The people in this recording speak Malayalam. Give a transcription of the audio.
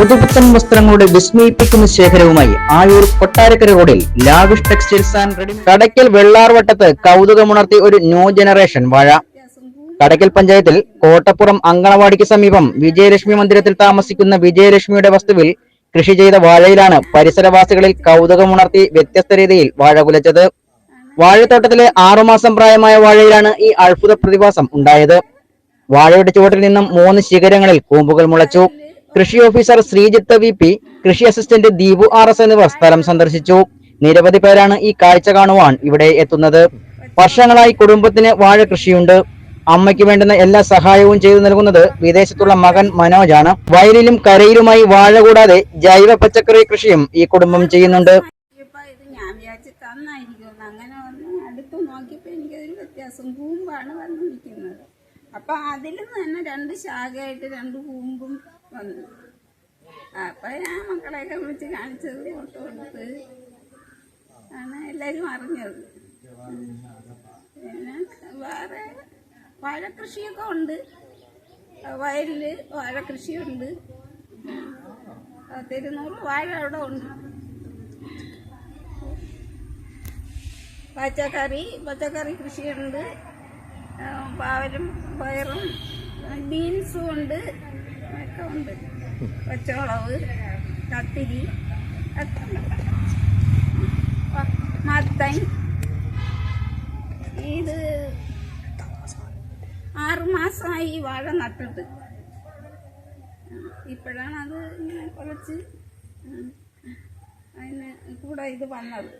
പുതുപുത്തൻ വസ്ത്രങ്ങളുടെ വിസ്മയിപ്പിക്കുന്ന ശേഖരവുമായി ആയൂർ കൊട്ടാരക്കര റോഡിൽ Lavish Textiles and Ready Kadakkal വെള്ളാർവട്ടത്ത് കൗതുകമുണർത്തി ഒരു ന്യൂ ജനറേഷൻ വാഴ. കടയ്ക്കൽ പഞ്ചായത്തിൽ കോട്ടപ്പുറം അങ്കണവാടിക്ക് സമീപം വിജയലക്ഷ്മി മന്ദിരത്തിൽ താമസിക്കുന്ന വിജയലക്ഷ്മിയുടെ വസ്തുവിൽ കൃഷി ചെയ്ത വാഴയിലാണ് പരിസരവാസികളിൽ കൗതുകമുണർത്തി വ്യത്യസ്ത രീതിയിൽ വാഴ കുലച്ചത്. വാഴത്തോട്ടത്തിലെ ആറുമാസം പ്രായമായ വാഴയിലാണ് ഈ അത്ഭുത പ്രതിഭാസം ഉണ്ടായത്. വാഴയുടെ ചുവട്ടിൽ നിന്നും മൂന്ന് ശിഖരങ്ങളിൽ കൂമ്പുകൾ മുളച്ചു. കൃഷി ഓഫീസർ ശ്രീജിത്ത് വി പി കൃഷി അസിസ്റ്റന്റ് ദീപു ആർ എസ് എന്നിവർ സ്ഥലം സന്ദർശിച്ചു. നിരവധി പേരാണ് ഈ കാഴ്ച കാണുവാൻ ഇവിടെ എത്തുന്നത്. വർഷങ്ങളായി കുടുംബത്തിന് വാഴ കൃഷിയുണ്ട്. അമ്മയ്ക്ക് വേണ്ടുന്ന എല്ലാ സഹായവും ചെയ്തു നൽകുന്നത് വിദേശത്തുള്ള മകൻ മനോജാണ്. വയലിലും കരയിലുമായി വാഴ കൂടാതെ ജൈവ പച്ചക്കറി കൃഷിയും ഈ കുടുംബം ചെയ്യുന്നുണ്ട്. അപ്പൊ അതിൽ തന്നെ രണ്ട് ശാഖയായിട്ട് രണ്ട് കൂമ്പും വന്നു. അപ്പൊ ഞാൻ മക്കളെയൊക്കെ വിളിച്ച് കാണിച്ചത് ഫോട്ടോ കൊടുത്ത്. ആണ് എല്ലാവരും അറിഞ്ഞത്. പിന്നെ വേറെ വാഴക്കൃഷിയൊക്കെ ഉണ്ട്. വയലിൽ വാഴക്കൃഷിയുണ്ട്. തിരുന്നൂറ് വാഴ അവിടെ ഉണ്ട്. പച്ചക്കറി പച്ചക്കറി കൃഷിയുണ്ട്. പാവലും പയറും ബീൻസും ഉണ്ട്. ഒക്കെ ഉണ്ട് പച്ചമുളക് കത്തിരി ഒക്കെ ഉണ്ട്. മത്തൻ ഇത് ആറ് മാസമായി ഈ വാഴ നട്ടിട്ട് ഇപ്പോഴാണ് അത് ഇങ്ങനെ കുറച്ച് അതിന് കൂടെ ഇത് വന്നത്.